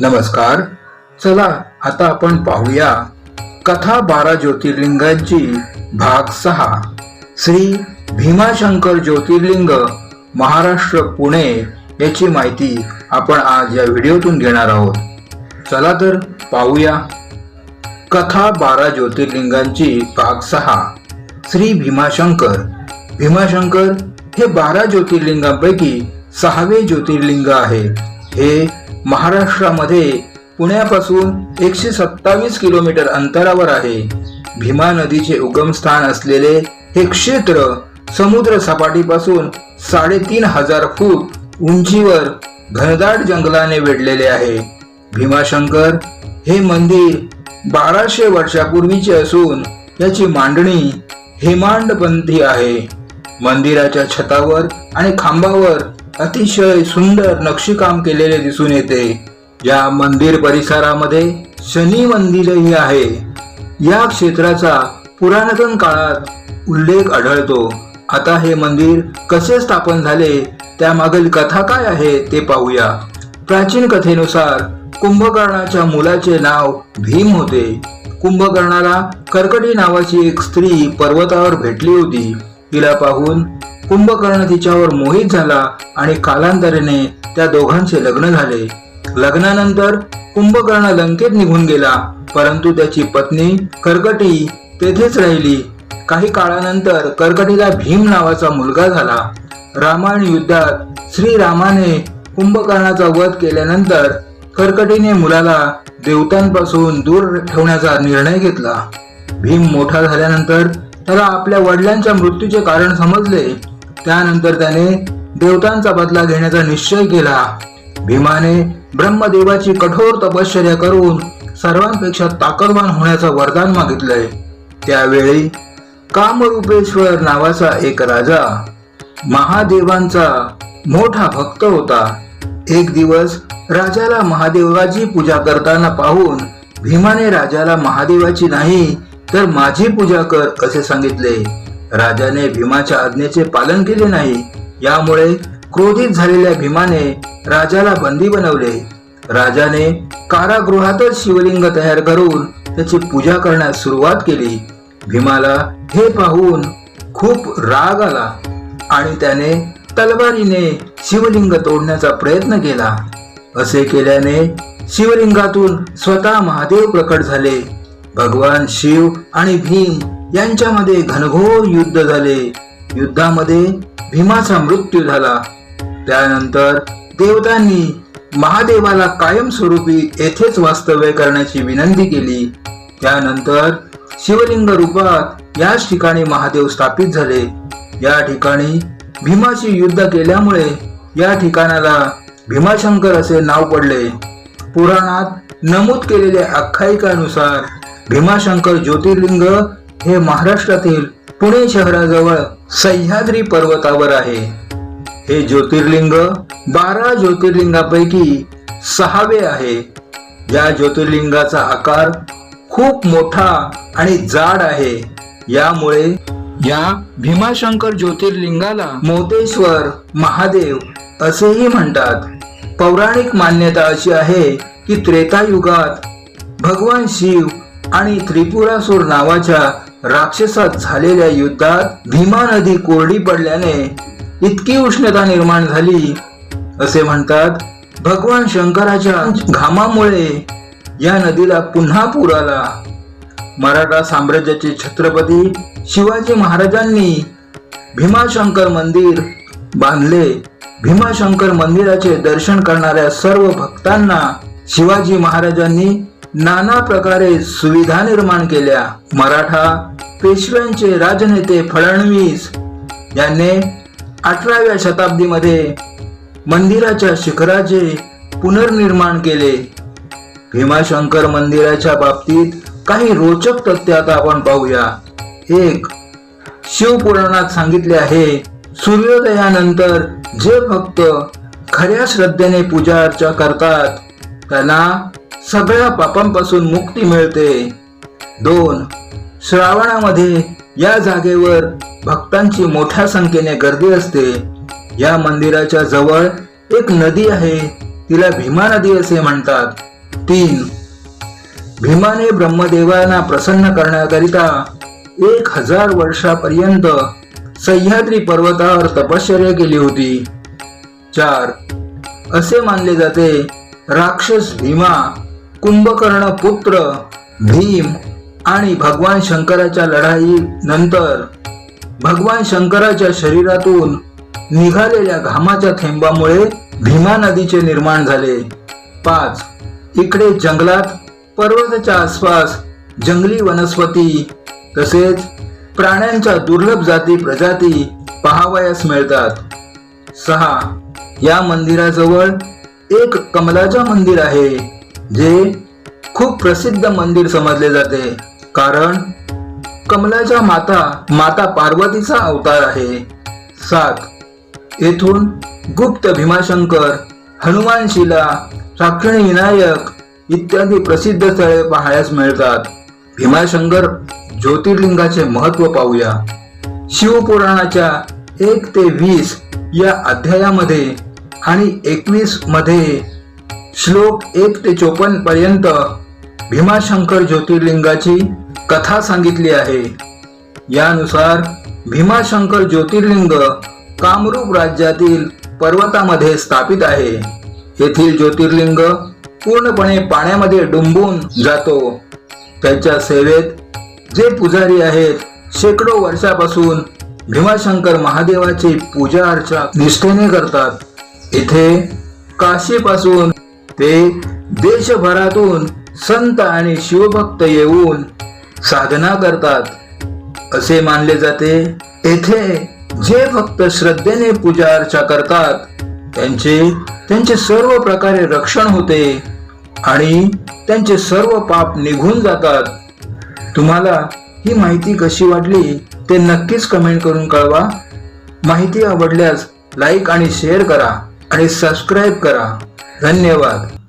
नमस्कार. चला आता आपण पाहूया कथा बारा ज्योतिर्लिंगांची भाग सहा. श्री भीमाशंकर ज्योतिर्लिंग महाराष्ट्र पुणे याची माहिती आपण आज या व्हिडिओतून घेणार आहोत. चला तर पाहूया कथा बारा ज्योतिर्लिंगांची भाग सहा. श्री भीमाशंकर. भीमाशंकर हे बारा ज्योतिर्लिंगांपैकी सहावे ज्योतिर्लिंग आहे. हे महाराष्ट्रामध्ये पुण्यापासून एकशे सत्तावीस किलोमीटर अंतरावर आहे. भीमा नदीचे उगमस्थान असलेले हे क्षेत्र समुद्र सपाटीपासून साडेतीन हजार फूट उंचीवर घनदाट जंगलाने वेढलेले आहे. भीमाशंकर हे मंदिर बाराशे वर्षापूर्वीचे असून याची मांडणी हेमांडपंथी आहे. मंदिराच्या छतावर आणि खांबावर अतिशय सुंदर नक्षीकाम केलेले दिसून येते. या मंदिर परिसरामध्ये शनी मंदिरही आहे. या क्षेत्राचा पुरातन काळात उल्लेख आढळतो. आता हे मंदिर कसे स्थापन झाले त्यामागील कथा काय आहे ते पाहूया. प्राचीन कथेनुसार कुंभकर्णाच्या मुलाचे नाव भीम होते. कुंभकर्णाला कर्कटी नावाची एक स्त्री पर्वतावर भेटली होती. तिला पाहून कुंभकर्ण तिच्यावर मोहित झाला आणि कालांतराने त्या दोघांचे लग्न झाले. लग्नानंतर कुंभकर्ण लंकेत निघून गेला परंतु त्याची पत्नी कर्कटी तेथेच राहिली. काही काळानंतर कर्कटीला भीम नावाचा मुलगा झाला. रामायण युद्धात श्रीरामाने कुंभकर्णाचा वध केल्यानंतर कर्कटीने मुलाला देवतांपासून दूर ठेवण्याचा निर्णय घेतला. भीम मोठा झाल्यानंतर त्याला आपल्या वडिलांच्या मृत्यूचे कारण समजले. त्यानंतर त्याने देवतांचा बदला घेण्याचा निश्चय केला. भीमाने ब्रह्मदेवाची कठोर तपश्चर्या करून सर्वांपेक्षा ताकदवान होण्याचं वरदान मागितलंय. त्यावेळी कामरूपेश्वर नावाचा एक राजा महादेवांचा मोठा भक्त होता. एक दिवस राजाला महादेवाची पूजा करताना पाहून भीमाने राजाला महादेवाची नाही तर माझी पूजा कर असे सांगितले. राजाने भीमाच्या आज्ञेचे पालन केले नाही. यामुळे क्रोधित झालेल्या भीमाने राजाला बंदी बनवले. राजाने कारागृहातच शिवलिंग तयार करून त्याची पूजा करण्यास सुरुवात केली. भीमाला हे पाहून खूप राग आला आणि त्याने तलवारीने शिवलिंग तोडण्याचा प्रयत्न केला. असे केल्याने शिवलिंगातून स्वतः महादेव प्रकट झाले. भगवान शिव आणि भीम यांच्यामध्ये घनघोर युद्ध झाले. युद्धामध्ये भीमाचा मृत्यू झाला. त्यानंतर देवतांनी महादेवाला कायमस्वरूपी येथेच वास्तव्य करण्याची विनंती केली. त्यानंतर शिवलिंग रूपात याच ठिकाणी महादेव स्थापित झाले. या ठिकाणी भीमाशी युद्ध केल्यामुळे या ठिकाणाला भीमाशंकर असे नाव पडले. पुराणात नमूद केलेल्या आख्यायिकानुसार भीमाशंकर ज्योतिर्लिंग हे महाराष्ट्रातील पुणे शहराजवळ सह्याद्री पर्वतावर आहे. हे ज्योतिर्लिंग बारा ज्योतिर्लिंगापैकी सहावे आहे. या ज्योतिर्लिंगाचा आकार खूप मोठा आणि जाड आहे. यामुळे या भीमाशंकर ज्योतिर्लिंगाला मोतेश्वर महादेव असेही म्हणतात. पौराणिक मान्यता अशी आहे की त्रेतायुगात भगवान शिव आणि त्रिपुरासूर नावाच्या राक्षसात झालेल्या युद्धात भीमा नदी कोरडी पडल्याने इतकी उष्णता निर्माण झाली. असे म्हणतात भगवान शंकराच्या घामामुळे या नदीला पुन्हा पूर आला. मराठा साम्राज्याचे छत्रपती शिवाजी महाराजांनी भीमाशंकर मंदिर बांधले. भीमाशंकर मंदिराचे दर्शन करणाऱ्या सर्व भक्तांना शिवाजी महाराजांनी नाना प्रकारे सुविधा निर्माण केल्या. मराठा पेशव्यांचे राजनेते फडणवीस यांनी अठराव्या शताब्दीमध्ये मंदिराच्या शिखराचे पुनर्निर्माण केले. भीमाशंकर मंदिराच्या बाबतीत काही रोचक तथ्य आता आपण पाहूया. एक शिवपुराणात सांगितले आहे सूर्योदयानंतर जे भक्त खऱ्या श्रद्धेने पूजा अर्चा करतात त्यांना सगळ्या पापांपासून मुक्ती मिळते. दोन श्रावणामध्ये या जागेवर भक्तांची मोठ्या संख्येने गर्दी असते. या मंदिराच्या जवळ एक नदी आहे तिला भीमा नदी असे म्हणतात. तीन भीमाने ब्रह्मदेवांना प्रसन्न करण्याकरिता एक हजार वर्षापर्यंत सह्याद्री पर्वतावर तपश्चर्या केली होती. चार असे मानले जाते राक्षस भीमा कुंभकर्ण पुत्र भीम आणि भगवान शंकराच्या लढाई नंतर भगवान शंकराच्या शरीरातून निघालेल्या घामाच्या थेंबामुळे भीमा नदीचे निर्माण झाले. पाच. इकडे जंगलात पर्वताच्या आसपास जंगली वनस्पती तसेच प्राण्यांच्या दुर्लभ जाती प्रजाती पाहावयास मिळतात. सहा. या मंदिराजवळ एक कमलाचा मंदिर आहे. जे खूप प्रसिद्ध मंदिर समजले जाते. कारण कमलाच्या माता माता पार्वतीचा अवतार आहे. सात. येथून गुप्त भीमाशंकर हनुमान शिला साक्षिणी विनायक इत्यादी प्रसिद्ध स्थळे पाहायला मिळतात. भीमाशंकर ज्योतिर्लिंगाचे महत्त्व पाहूया. शिवपुराणाच्या एक ते वीस या अध्यायामध्ये आणि एकवीसमध्ये श्लोक एक ते चोपन्न पर्यंत भीमाशंकर ज्योतिर्लिंगाची कथा सांगितली आहे. यानुसार भीमाशंकर ज्योतिर्लिंग कामरूप राज्यातील पर्वतामध्ये स्थापित आहे. येथील ज्योतिर्लिंग पूर्णपणे पाण्यामध्ये डुंबून जातो. त्याच्या सेवेत जे पुजारी आहेत शेकडो वर्षापासून भीमाशंकर महादेवाची पूजा अर्चा निष्ठेने करतात. इथे काशीपासून ते देशभरातून संत आणि शिवभक्त येऊन साधना करतात. असे मानले जाते. येथे जे भक्त श्रद्धेने पूजा अर्चा करतात त्यांचे त्यांचे सर्व प्रकारे रक्षण होते आणि त्यांचे सर्व पाप निघून जातात. तुम्हाला ही माहिती कशी वाटली ते नक्कीच कमेंट करून कळवा. माहिती आवडल्यास लाईक आणि शेअर करा आणि सबस्क्राईब करा. धन्यवाद.